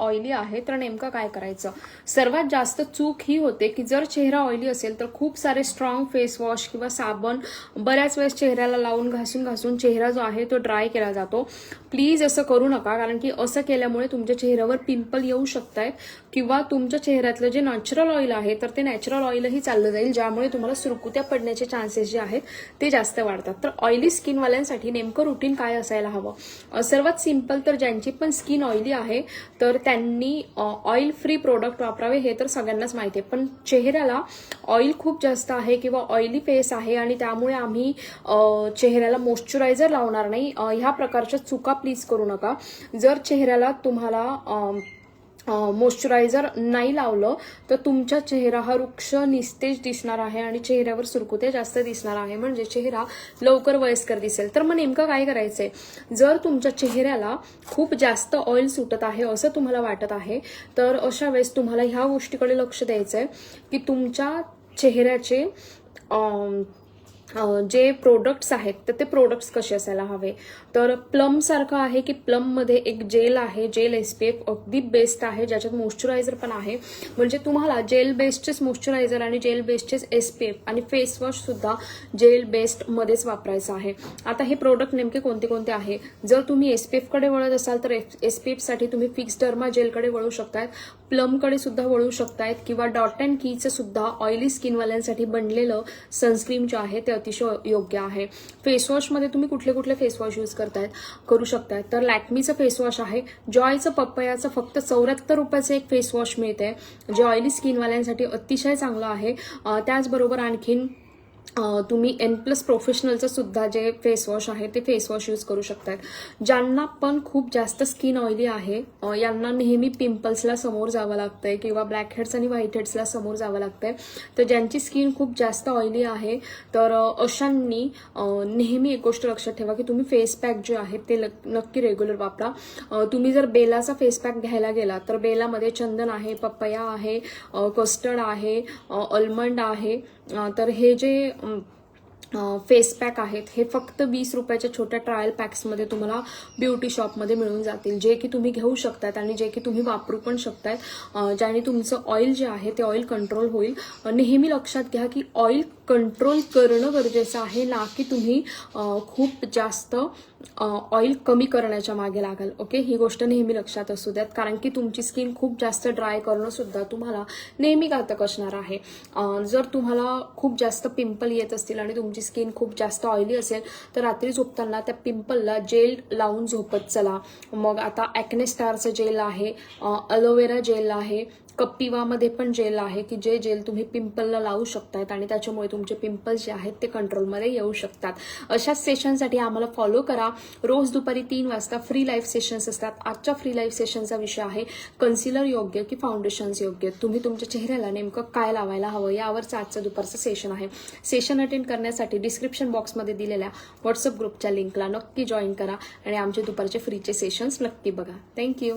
Oily आहे तर नेमकं काय करायचं? सर्वात जास्त चूक ही होते की जर चेहरा ऑइली असेल तर खूप सारे स्ट्रॉंग फेस वॉश किंवा साबण बऱ्याच वेळेस चेहऱ्याला लावून घासून घासून चेहरा जो आहे तो ड्राय केला जातो. प्लीज असं करू नका कारण की असं केल्यामुळे तुमच्या चेहऱ्यावर पिंपल येऊ शकत आहेत किंवा तुमच्या चेहऱ्यातलं जे नॅचरल ऑइल आहे तर ते नॅचरल ऑइलही चाललं जाईल ज्यामुळे तुम्हाला सुरकुत्या पडण्याचे चान्सेस जे आहेत ते जास्त वाढतात. तर ऑइली स्किनवाल्यांसाठी नेमकं रुटीन काय असायला हवं? सर्वात सिंपल तर ज्यांची पण स्किन ऑइली आहे तर त्यांनी ऑइल फ्री प्रोडक्ट वापरावे हे तर सगळ्यांनाच माहिती आहे. पण चेहऱ्याला ऑइल खूप जास्त आहे किंवा ऑइली फेस आहे आणि त्यामुळे आम्ही चेहऱ्याला मॉइश्चरायझर लावणार नाही. ह्या प्रकारच्या चुका प्लीज करू नका. जर चेहऱ्याला तुम्हाला मॉइश्चरायझर नाही लावलं तर तुमचा चेहरा हा वृक्ष निस्तेज दिसणार आहे आणि चेहऱ्यावर सुरकुत्या जास्त दिसणार आहे. म्हणजे चेहरा लवकर वयस्कर दिसेल. तर मग नेमकं काय करायचंय? जर तुमच्या चेहऱ्याला खूप जास्त ऑइल सुटत आहे असं तुम्हाला वाटत आहे तर अशा वेळेस तुम्हाला ह्या गोष्टीकडे लक्ष द्यायचंय की तुमच्या चेहऱ्याचे जे प्रोडक्ट्स आहेत तर ते प्रोडक्ट्स कसे असायला हवे? तर प्लम सारखं आहे की प्लममध्ये एक जेल आहे जेल एस पी एफ अगदी बेस्ट आहे ज्याच्यात मॉइश्चरायझर पण आहे. म्हणजे तुम्हाला जेल बेस्डचेच मॉइश्चरायझर आणि जेल बेस्डचेच एस पी एफ आणि फेस वॉश सुद्धा जेल बेस्ड मध्येच वापरायचं आहे. आता हे प्रोडक्ट नेमके कोणते कोणते आहे? जर तुम्ही एस पी एफकडे वळत असाल तर एस पी एफसाठी तुम्ही फिक्स डर्मा जेलकडे वळू शकतायत प्लमकडे सुद्धा वळू शकतायत किंवा डॉट अँड कीचं सुद्धा ऑइली स्किनवाल्यांसाठी बनलेलं सनस्क्रीम जे आहे ते अतिशय योग्य आहे. फेसवॉशमध्ये तुम्ही कुठले कुठले फेसवॉश यूज करतायत करू शकतायत. तर लॅक्मीचं फेसवॉश आहे. जॉयचं पप्पयाचं फक्त चौऱ्याहत्तर रुपयाचं एक फेसवॉश मिळते जे ऑइली स्किनवाल्यांसाठी अतिशय चांगलं आहे. त्याचबरोबर आणखीन तुम्ही एन प्लस प्रोफेशनलचं सुद्धा जे फेसवॉश आहे ते फेसवॉश यूज करू शकतात ज्यांना पण खूप जास्त स्किन ऑइली आहे यांना नेहमी पिंपल्सला समोर जावं लागतंय किंवा ब्लॅक हेड्स आणि व्हाईट हेड्सला समोर जावं लागतंय. तर ज्यांची स्किन खूप जास्त ऑइली आहे तर अशांनी नेहमी एक गोष्ट लक्षात ठेवा की तुम्ही फेस पॅक जे आहे ते नक्की रेग्युलर वापरा. तुम्ही जर बेलाचा फेस पॅक घ्यायला गेला तर बेलामध्ये चंदन आहे पपया आहे कस्टर्ड आहे अल्मंड आहे तर हे जे फेस पॅक आहेत. हे फक्त वीस रुपयाच्या छोट्या ट्रायल पॅक्समध्ये तुम्हाला ब्युटी शॉपमध्ये मिळून जातील. जे की तुम्ही घेऊ शकतात आणि जे की तुम्ही वापरू पण शकतात. ज्याने तुमचं ऑइल जे आहे ते ऑइल कंट्रोल होईल. नेहमी लक्षात घ्या की ऑइल कंट्रोल करणं गरजेचं आहे. ना की तुम्ही खूप जास्त ऑइल कमी करण्याच्या मागे लागाल. ओके ही गोष्ट नेहमी लक्षात असू द्यात. कारण की तुमची स्किन खूप जास्त ड्राय करणं सुद्धा तुम्हाला नेहमी घातक असणार आहे. जर तुम्हाला खूप जास्त पिंपल येत असतील आणि तुमची स्किन खूप जास्त ऑइली असेल तर रात्री झोपताना त्या पिंपलला जेल लावून झोपत चला. मग आता ॲक्ने स्टारचं जेल आहे अलोवेरा जेल आहे कपिवामध्ये पण जेल आहे की जे जेल तुम्ही पिंपलला लावू शकतात आणि त्याच्यामुळे तुमचे पिंपल्स जे आहेत ते कंट्रोलमध्ये येऊ शकतात. अशाच सेशनसाठी आम्हाला फॉलो करा. रोज दुपारी तीन वाजता फ्री लाईव्ह सेशन्स असतात. आजच्या फ्री लाईव्ह सेशनचा विषय आहे कन्सिलर योग्य की फाउंडेशन्स योग्य? तुम्ही तुमच्या चेहऱ्याला नेमकं काय लावायला हवं? यावरचं आजचं दुपारचं सेशन आहे. सेशन अटेंड करण्यासाठी डिस्क्रिप्शन बॉक्समध्ये दिलेल्या व्हॉट्सअप ग्रुपच्या लिंकला नक्की जॉईन करा आणि आमचे दुपारचे फ्रीचे सेशन्स नक्की बघा. थँक्यू